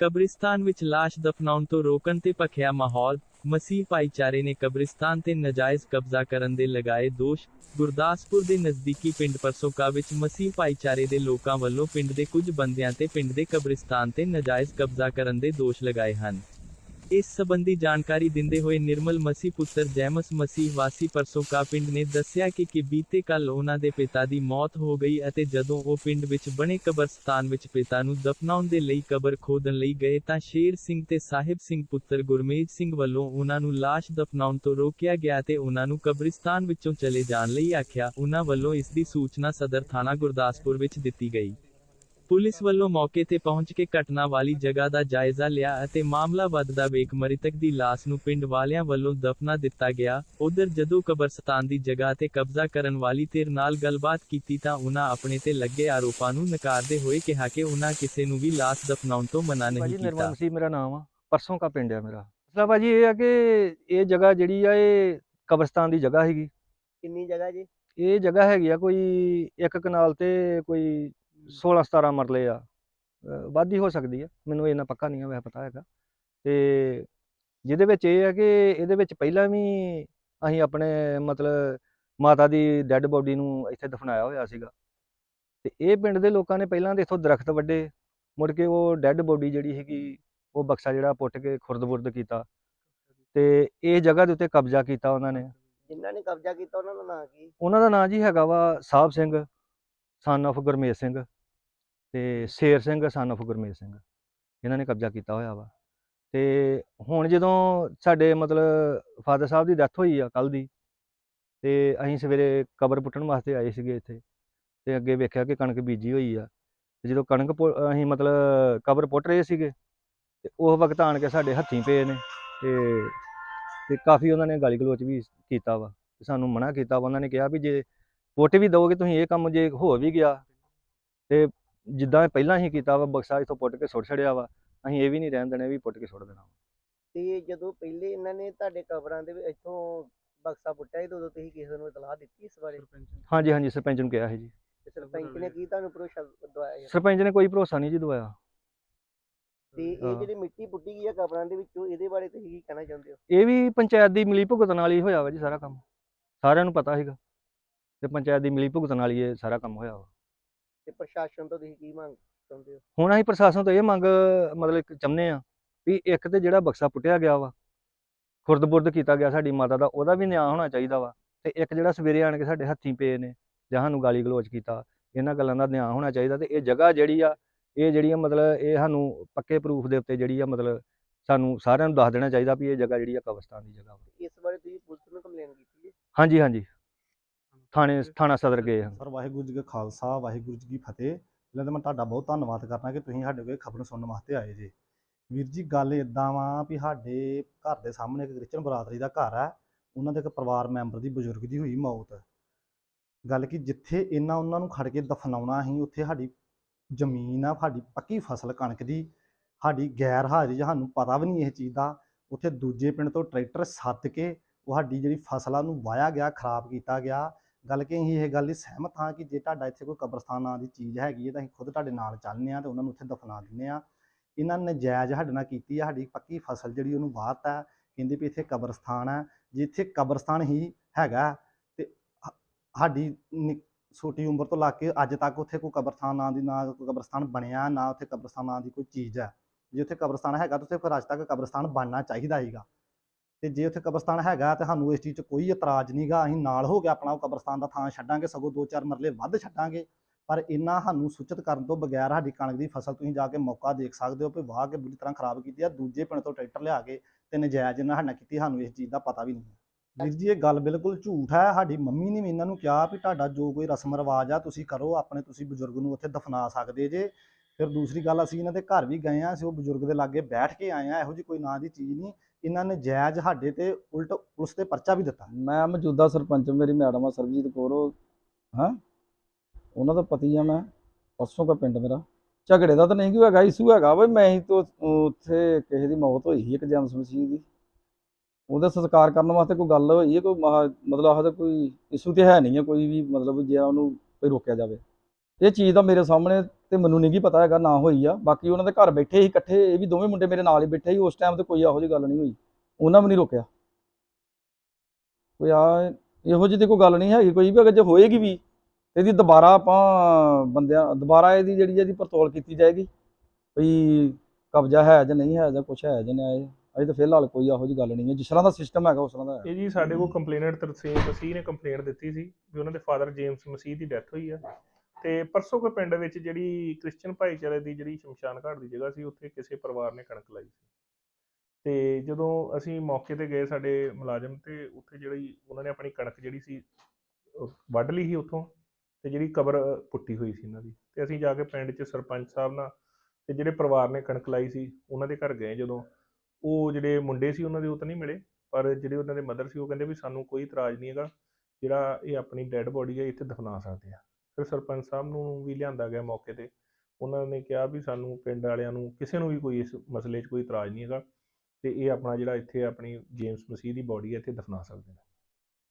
ਕਬਰਿਸਤਾਨ ਵਿੱਚ ਲਾਸ਼ ਦਫਨਾਉਣ ਤੋਂ ਰੋਕਣ ਤੇ ਭਖਿਆ ਮਾਹੌਲ, ਮਸੀਹ ਭਾਈਚਾਰੇ ਨੇ ਕਬਰਿਸਤਾਨ ਤੇ ਨਜਾਇਜ਼ ਕਬਜ਼ਾ ਕਰਨ ਦੇ ਲਗਾਏ ਦੋਸ਼, ਗੁਰਦਾਸਪੁਰ ਦੇ ਨਜ਼ਦੀਕੀ ਪਿੰਡ ਪਰਸੋਕਾ ਵਿੱਚ ਮਸੀਹ ਭਾਈਚਾਰੇ ਦੇ ਲੋਕਾਂ ਵੱਲੋਂ ਪਿੰਡ ਦੇ ਕੁਝ ਬੰਦਿਆਂ ਤੇ ਪਿੰਡ ਦੇ ਕਬਰਿਸਤਾਨ ਤੇ ਨਜਾਇਜ਼ ਕਬਜ਼ਾ ਕਰਨ ਦੇ ਦੋਸ਼ ਲਗਾਏ ਹਨ। ਇਸ ਸੰਬੰਧੀ ਜਾਣਕਾਰੀ ਦਿੰਦੇ ਹੋਏ ਨਿਰਮਲ ਮਸੀਹ ਪੁੱਤਰ ਜੈਮਸ ਮਸੀਹ ਵਾਸੀ ਪਰਸੋਕਾ ਪਿੰਡ ਨੇ ਦੱਸਿਆ ਕਿ ਕਿ ਬੀਤੇ ਕੱਲ ਉਹਨਾਂ ਦੇ ਪਿਤਾ ਦੀ ਮੌਤ ਹੋ ਗਈ ਅਤੇ ਜਦੋਂ ਉਹ ਪਿੰਡ ਵਿੱਚ ਬਣੇ ਕਬਰਸਤਾਨ ਵਿੱਚ ਪਿਤਾ ਨੂੰ ਦਫਨਾਉਣ ਦੇ ਲਈ ਕਬਰ ਖੋਦਣ ਲਈ ਗਏ ਤਾਂ ਸ਼ੇਰ ਸਿੰਘ ਤੇ ਸਾਹਿਬ ਸਿੰਘ ਪੁੱਤਰ ਗੁਰਮੇਜ ਸਿੰਘ ਵੱਲੋਂ ਉਹਨਾਂ ਨੂੰ ਲਾਸ਼ ਦਫਨਾਉਣ ਤੋਂ ਰੋਕਿਆ ਗਿਆ ਤੇ ਉਹਨਾਂ ਨੂੰ ਕਬਰਿਸਤਾਨ ਵਿੱਚੋਂ ਚਲੇ ਜਾਣ ਲਈ ਆਖਿਆ। ਉਹਨਾਂ ਵੱਲੋਂ ਇਸ ਦੀ ਸੂਚਨਾ ਸਦਰ ਥਾਣਾ ਗੁਰਦਾਸਪੁਰ ਵਿੱਚ ਦਿੱਤੀ ਗਈ। ਪੁਲਿਸ ਵੱਲੋਂ ਮੌਕੇ ਤੇ ਪਹੁੰਚ ਕੇ ਘਟਨਾ ਵਾਲੀ ਜਗ੍ਹਾ ਦਾ ਜਾਇਜ਼ਾ ਲਿਆ ਅਤੇ ਮਾਮਲਾ ਵੱਧਦਾ ਵੇਖ ਮ੍ਰਿਤਕ ਦੀ ਲਾਸ਼ ਨੂੰ ਪਿੰਡ ਵਾਲਿਆਂ ਵੱਲੋਂ ਦਫਨਾ ਦਿੱਤਾ ਗਿਆ। ਉਧਰ ਜਦੋਂ ਕਬਰਸਤਾਨ ਦੀ ਜਗ੍ਹਾ ਤੇ ਕਬਜ਼ਾ ਕਰਨ ਵਾਲੀ ਧਿਰ ਨਾਲ ਗੱਲਬਾਤ ਕੀਤੀ ਤਾਂ ਉਹਨਾਂ ਆਪਣੇ ਤੇ ਲੱਗੇ ਆਰੋਪਾਂ ਨੂੰ ਨਕਾਰਦੇ ਹੋਏ ਕਿਹਾ ਕਿ ਉਹਨਾਂ ਕਿਸੇ ਨੂੰ ਵੀ ਲਾਸ਼ ਦਫਨਾਉਣ ਤੋਂ ਮਨਾ ਨਹੀਂ ਭਾਜੀ ਨਿਰਮਲ ਕੀਤਾ। ਮਸੀਹ ਮੇਰਾ ਨਾਮ ਆ। ਪਰਸੋਂ ਕਾ ਪਿੰਡ ਆ ਮੇਰਾ। ਮਸਲਾ ਭਾਜੀ ਇਹ ਆ ਕਿ ਇਹ ਜਗ੍ਹਾ ਜਿਹੜੀ ਆ ਇਹ ਕਬਰਸਤਾਨ ਦੀ ਜਗ੍ਹਾ ਹੈਗੀ। ਕਿੰਨੀ ਜਗ੍ਹਾ ਜੀ? ਇਹ ਜਗ੍ਹਾ ਹੈਗੀ ਆ ਕੋਈ ਇੱਕ ਕਨਾਲ ਤੇ ਕੋਈ 16 17 ਮਰਲੇ ਆ ਵੱਧ ਹੀ ਹੋ ਸਕਦੀ ਆ ਮੈਨੂੰ ਇਹਨਾਂ ਪੱਕਾ ਨਹੀਂ ਆ ਵੈਸੇ ਪਤਾ ਹੈਗਾ। ਤੇ ਜਿਹਦੇ ਵਿੱਚ ਇਹ ਆ ਕਿ ਇਹਦੇ ਵਿੱਚ ਪਹਿਲਾਂ ਵੀ ਅਸੀਂ ਆਪਣੇ ਮਤਲਬ ਮਾਤਾ ਦੀ ਡੈੱਡ ਬੋਡੀ ਨੂੰ ਇੱਥੇ ਦਫਨਾਇਆ ਹੋਇਆ ਸੀਗਾ। ਤੇ ਇਹ ਪਿੰਡ ਦੇ ਲੋਕਾਂ ਨੇ ਪਹਿਲਾਂ ਤੇ ਇੱਥੋਂ ਦਰਖਤ ਵੱਡੇ ਮੁੜ ਕੇ ਉਹ ਡੈੱਡ ਬੋਡੀ ਜਿਹੜੀ ਹੈਗੀ ਉਹ ਬਕਸਾ ਜਿਹੜਾ ਪੁੱਟ ਕੇ ਖੁਰਦ-ਬੁਰਦ ਕੀਤਾ। ਤੇ ਇਹ ਜਗ੍ਹਾ ਦੇ ਉੱਤੇ ਕਬਜ਼ਾ ਕੀਤਾ ਉਹਨਾਂ ਨੇ। ਜਿਨ੍ਹਾਂ ਨੇ ਕਬਜ਼ਾ ਕੀਤਾ ਉਹਨਾਂ ਦਾ ਨਾਂ ਕੀ? ਉਹਨਾਂ ਦਾ ਨਾਂ ਜੀ ਹੈਗਾ ਵਾ ਸਾਹਿਬ ਸਿੰਘ ਸਨ of ਗੁਰਮੇਜ ਸਿੰਘ। ਤੇ ਸ਼ੇਰ ਸਿੰਘ ਸਨ of ਗੁਰਮੇਲ ਸਿੰਘ, ਇਹਨਾਂ ਨੇ ਕਬਜ਼ਾ ਕੀਤਾ ਹੋਇਆ ਵਾ। ਤੇ ਹੁਣ ਜਦੋਂ ਸਾਡੇ ਮਤਲਬ ਫਾਦਰ ਸਾਹਿਬ ਦੀ ਡੈਥ ਹੋਈ ਆ ਕੱਲ ਦੀ, ਤੇ ਅਸੀਂ ਸਵੇਰੇ ਕਬਰ ਪੁੱਟਣ ਵਾਸਤੇ ਆਏ ਸੀਗੇ ਇੱਥੇ, ਤੇ ਅੱਗੇ ਵੇਖਿਆ ਕਿ ਕਣਕ ਬੀਜੀ ਹੋਈ ਆ, ਤੇ ਜਦੋਂ ਕਣਕ ਪੁ- ਅਸੀਂ ਮਤਲਬ ਕਬਰ ਪੁੱਟ ਰਹੇ ਸੀਗੇ, ਤੇ ਉਹ ਵਕਤ ਆਣ ਕੇ ਸਾਡੇ ਹੱਥੀਂ ਪਏ ਨੇ, ਤੇ ਤੇ ਕਾਫੀ ਉਹਨਾਂ ਨੇ ਗਾਲੀ ਗਲੋਚ ਵੀ ਕੀਤਾ ਵਾ, ਤੇ ਸਾਨੂੰ ਮਨਾ ਕੀਤਾ ਵਾ। ਉਹਨਾਂ ਨੇ ਕਿਹਾ ਵੀ ਜੇ ਪੁੱਟ ਵੀ ਦਓਗੇ ਤੁਸੀਂ ਇਹ ਕੰਮ, ਜੇ ਹੋ ਵੀ ਗਿਆ, ਤੇ ਜਿੱਦਾਂ ਪਹਿਲਾਂ ਹੀ ਕੀਤਾ ਵਾ ਬਕਸਾ ਇਥੋਂ ਪੁੱਟ ਕੇ ਸੁੱਟ ਛੜਿਆ ਵਾ ਅਸੀਂ ਇਹ ਵੀ ਨਹੀਂ ਰਹਿਣ ਦੇਣਾ ਵੀ ਪੁੱਟ ਕੇ ਸੁੱਟ ਦੇਣਾ ਤੇ ਜਦੋਂ ਪਹਿਲੇ ਇਹਨਾਂ ਨੇ ਤੁਹਾਡੇ ਕਬਰਾਂ ਦੇ ਵਿੱਚ ਇੱਥੋਂ ਬਕਸਾ ਪੁੱਟਿਆ ਸੀ ਤੇ ਉਦੋਂ ਤੁਸੀਂ ਕਿਸੇ ਨੂੰ ਇਤਲਾਹ ਦਿੱਤੀ ਇਸ ਬਾਰੇ? ਹਾਂਜੀ ਹਾਂਜੀ ਸਰਪੰਚ ਨੂੰ ਕਿਹਾ ਸੀ ਜੀ। ਤੇ ਸਰਪੰਚ ਨੇ ਕੀ ਤੁਹਾਨੂੰ ਭਰੋਸਾ ਦਵਾਇਆ? ਸਰਪੰਚ ਨੇ ਕੋਈ ਭਰੋਸਾ ਨਹੀਂ ਜੀ ਦਵਾਇਆ। ਤੇ ਇਹ। ਜਿਹੜੀ ਮਿੱਟੀ ਪੁੱਟੀ ਗਈ ਆ ਕਬਰਾਂ ਦੇ ਵਿੱਚੋਂ ਇਹਦੇ ਬਾਰੇ ਤੁਸੀਂ ਕੀ ਕਹਿਣਾ ਚਾਹੁੰਦੇ ਹੋ? ਇਹ ਵੀ ਪੰਚਾਇਤ ਦੀ ਮਿਲੀ ਭੁਗਤਣ ਨਾਲ ਹੀ ਹੋਇਆ ਵਾ ਜੀ ਸਾਰਾ ਕੰਮ। ਸਾਰਿਆਂ ਨੂੰ ਪਤਾ ਸੀਗਾ। ਤੇ ਪੰਚਾਇਤ ਦੀ ਮਿਲੀ ਭੁਗਤਣ ਨਾਲ ਹੀ ਇਹ ਸਾਰਾ ਕੰਮ ਹੋਇਆ ਵਾ। ਤੇ ਪ੍ਰਸ਼ਾਸਨ ਤੋਂ ਤੁਸੀਂ ਕੀ ਮੰਗ ਚਾਹੁੰਦੇ ਹੋ? ਹੁਣ ਅਸੀਂ ਪ੍ਰਸ਼ਾਸਨ ਤੋਂ ਇਹ ਮੰਗ ਮਤਲਬ ਚਾਹੁੰਦੇ ਆ ਵੀ ਇੱਕ ਤੇ ਜਿਹੜਾ ਬਕਸਾ ਪੁੱਟਿਆ ਗਿਆ ਵਾ ਖੁਰਦ-ਬੁਰਦ ਕੀਤਾ ਗਿਆ ਸਾਡੀ ਮਾਤਾ ਦਾ ਉਹਦਾ ਵੀ ਨਿਆਂ ਹੋਣਾ ਚਾਹੀਦਾ ਵਾ ਤੇ ਇੱਕ ਜਿਹੜਾ ਸਵੇਰੇ ਆਣ ਕੇ ਸਾਡੇ ਹੱਥੀਂ ਪਏ ਨੇ ਜਾਂ ਸਾਨੂੰ ਗਾਲੀ ਗਲੋਚ ਕੀਤਾ ਇਹਨਾਂ ਗੱਲਾਂ ਦਾ ਨਿਆਂ ਹੋਣਾ ਚਾਹੀਦਾ ਤੇ ਇਹ ਜਗ੍ਹਾ ਜਿਹੜੀ ਆ ਇਹ ਜਿਹੜੀ ਆ ਮਤਲਬ ਇਹ ਸਾਨੂੰ ਪੱਕੇ ਪ੍ਰੂਫ ਦੇ ਉੱਤੇ ਜਿਹੜੀ ਆ ਮਤਲਬ ਸਾਨੂੰ ਸਾਰਿਆਂ ਨੂੰ ਦੱਸ ਦੇਣਾ ਚਾਹੀਦਾ ਵੀ ਇਹ ਜਗ੍ਹਾ ਜਿਹੜੀ ਆ ਕਬਰਸਤਾਨ ਦੀ ਜਗ੍ਹਾ ਇਸ ਬਾਰੇ ਤੁਸੀਂ ਪੁਲਿਸ ਨੂੰ ਕੰਪਲੇਨ ਕੀਤੀ ਹੈ? ਹਾਂਜੀ ਹਾਂਜੀ। ਥਾਣੇ ਥਾਣਾ ਸਦਰ ਗਏ ਹਾਂ। ਸਰ ਵਾਹਿਗੁਰੂ ਜੀ ਕਾ ਖਾਲਸਾ ਵਾਹਿਗੁਰੂ ਜੀ ਕੀ ਫਤਿਹ। ਪਹਿਲਾਂ ਤਾਂ ਮੈਂ ਤੁਹਾਡਾ ਬਹੁਤ ਧੰਨਵਾਦ ਕਰਨਾ ਕਿ ਤੁਸੀਂ ਸਾਡੇ ਕੋਲ ਖਬਰ ਸੁਣਨ ਵਾਸਤੇ ਆਏ ਜੇ। ਵੀਰ ਜੀ ਗੱਲ ਇਦਾਂ ਵਾ ਵੀ ਸਾਡੇ ਘਰ ਦੇ ਸਾਹਮਣੇ ਇੱਕ ਕ੍ਰਿਸਚਨ ਬਰਾਦਰੀ ਦਾ ਘਰ ਹੈ ਉਹਨਾਂ ਦੇ ਇੱਕ ਪਰਿਵਾਰ ਮੈਂਬਰ ਦੀ ਬਜ਼ੁਰਗ ਦੀ ਹੋਈ ਮੌਤ। ਗੱਲ ਕਿ ਜਿੱਥੇ ਇਹਨਾਂ ਉਹਨਾਂ ਨੂੰ ਖੜ ਕੇ ਦਫਨਾਉਣਾ ਸੀ ਉੱਥੇ ਸਾਡੀ ਜ਼ਮੀਨ ਆ ਸਾਡੀ ਪੱਕੀ ਫਸਲ ਕਣਕ ਦੀ। ਸਾਡੀ ਗੈਰ ਹਾਜ਼ਰੀ ਸਾਨੂੰ ਪਤਾ ਵੀ ਨਹੀਂ ਇਸ ਚੀਜ਼ ਦਾ। ਉੱਥੇ ਦੂਜੇ ਪਿੰਡ ਤੋਂ ਟਰੈਕਟਰ ਸੱਦ ਕੇ ਉਹ ਸਾਡੀ ਜਿਹੜੀ ਫਸਲਾਂ ਨੂੰ ਵਾਇਆ ਗਿਆ ਖਰਾਬ ਕੀਤਾ ਗਿਆ। ਗੱਲ ਕਿ ਅਸੀਂ ਇਹ ਗੱਲ ਲਈ ਸਹਿਮਤ ਹਾਂ ਕਿ ਜੇ ਤੁਹਾਡਾ ਇੱਥੇ ਕੋਈ ਕਬਰਸਤਾਨ ਨਾਂ ਦੀ ਚੀਜ਼ ਹੈਗੀ ਹੈ ਤਾਂ ਅਸੀਂ ਖੁਦ ਤੁਹਾਡੇ ਨਾਲ ਚੱਲਨੇ ਆ ਤੇ ਉਹਨਾਂ ਨੂੰ ਉੱਥੇ ਦਫਨਾ ਦਿੰਨੇ ਆ ਇਹਨਾਂ ਨੇ ਜਾਇਜ਼ ਸਾਡੇ ਨਾਲ ਕੀਤੀ ਆ, ਸਾਡੀ ਪੱਕੀ ਫਸਲ ਜਿਹੜੀ ਉਹਨੂੰ ਵਾਹਤ ਹੈ, ਕਹਿੰਦੇ ਵੀ ਇੱਥੇ ਕਬਰਸਤਾਨ ਹੈ ਜੇ ਇੱਥੇ ਕਬਰਸਤਾਨ ਹੀ ਹੈਗਾ ਤੇ ਸਾਡੀ ਨਿ- ਛੋਟੀ ਉਮਰ ਤੋਂ ਲਾ ਕੇ ਅੱਜ ਤੱਕ ਉੱਥੇ ਕੋਈ ਕਬਰਸਤਾਨ ਨਾਂ ਦੀ, ਨਾ ਕੋਈ ਕਬਰਸਤਾਨ ਬਣਿਆ, ਨਾ ਉੱਥੇ ਕਬਰਸਤਾਨ ਨਾਂ ਦੀ ਕੋਈ ਚੀਜ਼ ਹੈ। ਜੇ ਉੱਥੇ ਕਬਰਸਤਾਨ ਹੈਗਾ ਤਾਂ ਉੱਥੇ ਫਿਰ ਅੱਜ ਤੱਕ ਕਬਰਸਤਾਨ ਬਣਨਾ ਚਾਹੀਦਾ ਸੀਗਾ। ਤੇ ਜੇ ਉੱਥੇ ਕਬਰਸਤਾਨ ਹੈਗਾ ਤੇ ਸਾਨੂੰ ਇਸ ਚੀਜ਼ 'ਚ ਕੋਈ ਇਤਰਾਜ਼ ਨਹੀਂਗਾ ਅਸੀਂ ਨਾਲ ਹੋ ਕੇ ਆਪਣਾ ਉਹ ਕਬਰਸਤਾਨ ਦਾ ਥਾਂ ਛੱਡਾਂਗੇ, ਸਗੋਂ ਦੋ ਚਾਰ ਮਰਲੇ ਵੱਧ ਛੱਡਾਂਗੇ। ਪਰ ਇੰਨਾ ਸਾਨੂੰ ਸੂਚਿਤ ਕਰਨ ਤੋਂ ਬਗੈਰ ਸਾਡੀ ਕਣਕ ਦੀ ਫਸਲ ਤੁਸੀਂ ਜਾ ਕੇ ਮੌਕਾ ਦੇਖ ਸਕਦੇ ਹੋ ਕਿ ਵਾਹ ਕੇ ਬੁਰੀ ਤਰ੍ਹਾਂ ਖਰਾਬ ਕੀਤੀ ਆ, ਦੂਜੇ ਪਿੰਡ ਤੋਂ ਟਰੈਕਟਰ ਲਿਆ ਕੇ ਤੇ ਨਜਾਇਜ਼ ਇਹਨਾਂ ਸਾਡੇ ਨਾਲ ਕੀਤੀ, ਸਾਨੂੰ ਇਸ ਚੀਜ਼ ਦਾ ਪਤਾ ਵੀ ਨਹੀਂ ਹੈ। ਵੀਰ ਜੀ, ਇਹ ਗੱਲ ਬਿਲਕੁਲ ਝੂਠ ਹੈ, ਸਾਡੀ ਮੰਮੀ ਨੇ ਵੀ ਇਹਨਾਂ ਨੂੰ ਕਿਹਾ ਵੀ ਤੁਹਾਡਾ ਜੋ ਕੋਈ ਰਸਮ ਰਿਵਾਜ ਆ, ਤੁਸੀਂ ਕਰੋ, ਆਪਣੇ ਤੁਸੀਂ ਬਜ਼ੁਰਗ ਨੂੰ ਉੱਥੇ ਦਫਨਾ ਸਕਦੇ ਜੇ। ਫਿਰ ਦੂਸਰੀ ਗੱਲ, ਅਸੀਂ ਇਹਨਾਂ ਦੇ ਘਰ ਵੀ ਗਏ ਆ, ਅਸੀਂ ਉਹ ਬਜ਼ੁਰਗ ਦੇ ਲਾਗੇ ਬੈਠ ਕੇ ਆਏ ਆ, ਇਹੋ ਜੀ ਕੋਈ ਨਾਂ ਦੀ ਚੀਜ਼ ਨਹੀਂ। ਇਹਨਾਂ ਨੇ ਜਾਇਜ਼ ਸਾਡੇ ਤੇ ਉਲਟ ਪੁਲਿਸ ਤੇ ਪਰਚਾ ਵੀ ਦਿੱਤਾ। ਮੈਂ ਮੌਜੂਦਾ ਸਰਪੰਚ, ਮੇਰੀ ਮੈਡਮ ਆ ਸਰਬਜੀਤ ਕੌਰ, ਉਹ ਹਾਂ? ਉਹਨਾਂ ਦਾ ਪਤੀ ਆ ਮੈਂ, ਪਰਸੋਂ ਦਾ ਪਿੰਡ ਮੇਰਾ। ਝਗੜੇ ਦਾ ਤਾਂ ਨਹੀਂ ਕੋਈ ਹੈਗਾ ਇਸ਼ੂ ਹੈਗਾ ਬਈ, ਮੈਂ ਹੀ ਤੋਂ ਉੱਥੇ ਕਿਸੇ ਦੀ ਮੌਤ ਹੋਈ ਸੀ ਇੱਕ ਜੈਮਸ ਮਸੀਹ ਦੀ। ਉਹਦਾ ਸੰਸਕਾਰ ਕਰਨ ਵਾਸਤੇ ਕੋਈ ਗੱਲ ਹੋਈ ਹੈ, ਕੋਈ ਮਹਾ- ਮਤਲਬ ਆਹ ਕੋਈ ਇਸ਼ੂ ਤੇ ਹੈ ਨਹੀਂ ਹੈ, ਕੋਈ ਵੀ ਮਤਲਬ ਜੇ ਉਹਨੂੰ ਕੋਈ ਰੋਕਿਆ ਜਾਵੇ। ਇਹ ਚੀਜ਼ ਦਾ ਮੇਰੇ ਸਾਹਮਣੇ ਤੇ ਮੈਨੂੰ ਨਹੀਂ ਗੀ ਪਤਾ ਹੈਗਾ, ਨਾ ਹੋਈ ਆ। ਬਾਕੀ ਉਹਨਾਂ ਦੇ ਘਰ ਬੈਠੇ ਸੀ ਇਕੱਠੇ, ਇਹ ਵੀ ਦੋਵੇਂ ਮੁੰਡੇ ਮੇਰੇ ਨਾਲ ਹੀ ਬੈਠੇ ਸੀ, ਉਸ ਟਾਈਮ ਤੇ ਕੋਈ ਇਹੋ ਜਿਹੀ ਗੱਲ ਨਹੀਂ ਹੋਈ। ਉਹਨਾਂ ਵੀ ਨਹੀਂ ਰੋਕਿਆ। ਕੋਈ ਆ, ਇਹੋ ਜਿਹੀ ਤੇ ਕੋਈ ਗੱਲ ਨਹੀਂ ਹੈਗੀ, ਕੋਈ ਵੀ ਅਗਰ ਜੇ ਹੋਏਗੀ ਵੀ ਇਹਦੀ ਦੁਬਾਰਾ ਆਪਾਂ ਬੰਦਿਆਂ, ਦੁਬਾਰਾ ਇਹਦੀ ਜਿਹੜੀ ਇਹਦੀ ਪੜਤਾਲ ਕੀਤੀ ਜਾਏਗੀ। ਵੀ ਕਬਜ਼ਾ ਹੈ ਜਾਂ ਨਹੀਂ ਹੈ ਜਾਂ ਕੁਛ ਹੈ ਜਾਂ ਨਹੀਂ ਅਜੇ ਤਾਂ ਫਿਲਹਾਲ ਕੋਈ ਇਹੋ ਜਿਹੀ ਗੱਲ ਨਹੀਂ ਹੈ। ਜਿਸ ਤਰ੍ਹਾਂ ਦਾ ਸਿਸਟਮ ਹੈਗਾ, ਉਸ ਤਰ੍ਹਾਂ ਦਾ ਹੈ। ਇਹ ਜੀ ਸਾਡੇ ਕੋਲ ਕੰਪਲੇਨਟ ਤਰਸੀਮ ਮਸੀਹ ਨੇ ਕੰਪਲੇਂਟ ਦਿੱਤੀ ਸੀ ਵੀ ਉਹਨਾਂ ਦੇ ਫਾਦਰ ਜੇਮਸ ਮਸੀਹ ਦੀ ਡੈਥ ਹੋਈ ਆ। ਤੇ ਪਰਸੋਂ ਕੋ ਪਿੰਡ ਵਿੱਚ ਜਿਹੜੀ ਕ੍ਰਿਸਚੀਅਨ ਭਾਈਚਾਰੇ ਦੀ ਜਿਹੜੀ ਸ਼ਮਸ਼ਾਨ ਘਾਟ ਦੀ ਜਗ੍ਹਾ ਸੀ, ਉੱਥੇ ਕਿਸੇ ਪਰਿਵਾਰ ਨੇ ਕਣਕ ਲਾਈ ਸੀ। ਤੇ ਜਦੋਂ ਅਸੀਂ ਮੌਕੇ ਤੇ ਗਏ ਸਾਡੇ ਮੁਲਾਜ਼ਮ ਤੇ ਉੱਥੇ ਜਿਹੜੀ ਉਹਨਾਂ ਨੇ ਆਪਣੀ ਕਣਕ ਜਿਹੜੀ ਸੀ ਵੱਢ ਲਈ ਸੀ ਉੱਥੋਂ ਤੇ ਜਿਹੜੀ ਕਬਰ ਪੁੱਟੀ ਹੋਈ ਸੀ ਇਹਨਾਂ ਦੀ। ਤੇ ਅਸੀਂ ਜਾ ਕੇ ਪਿੰਡ 'ਚ ਸਰਪੰਚ ਸਾਹਿਬ ਨਾਲ ਤੇ ਜਿਹੜੇ ਪਰਿਵਾਰ ਨੇ ਕਣਕ ਲਾਈ ਸੀ, ਉਹਨਾਂ ਦੇ ਘਰ ਗਏ ਜਦੋਂ। ਉਹ ਜਿਹੜੇ ਮੁੰਡੇ ਸੀ, ਉਹਨਾਂ ਦੇ ਉਹ ਤਾਂ ਨਹੀਂ ਮਿਲੇ, ਪਰ ਜਿਹੜੇ ਉਹਨਾਂ ਦੇ ਮਦਰ ਸੀ, ਉਹ ਕਹਿੰਦੇ ਵੀ ਸਾਨੂੰ ਕੋਈ ਇਤਰਾਜ਼ ਨਹੀਂ ਹੈਗਾ, ਜਿਹੜਾ ਇਹ ਆਪਣੀ ਡੈੱਡ ਬੋਡੀ ਹੈ, ਇੱਥੇ ਦਫਨਾ ਸਕਦੇ ਆ। ਫਿਰ ਸਰਪੰਚ ਸਾਹਿਬ ਨੂੰ ਵੀ ਲਿਆਂਦਾ ਗਿਆ ਮੌਕੇ ਤੇ। ਉਹਨਾਂ ਨੇ ਕਿਹਾ ਵੀ ਸਾਨੂੰ ਪਿੰਡ ਵਾਲਿਆਂ ਨੂੰ ਕਿਸੇ ਨੂੰ ਵੀ ਕੋਈ ਇਸ ਮਸਲੇ 'ਚ ਕੋਈ ਇਤਰਾਜ਼ ਨਹੀਂ ਹੈਗਾ ਤੇ ਇਹ ਆਪਣਾ ਜਿਹੜਾ ਇੱਥੇ ਆਪਣੀ ਜੇਮਸ ਮਸੀਹ ਦੀ ਬੋਡੀ ਹੈ, ਇੱਥੇ ਦਫਨਾ ਸਕਦੇ ਨੇ।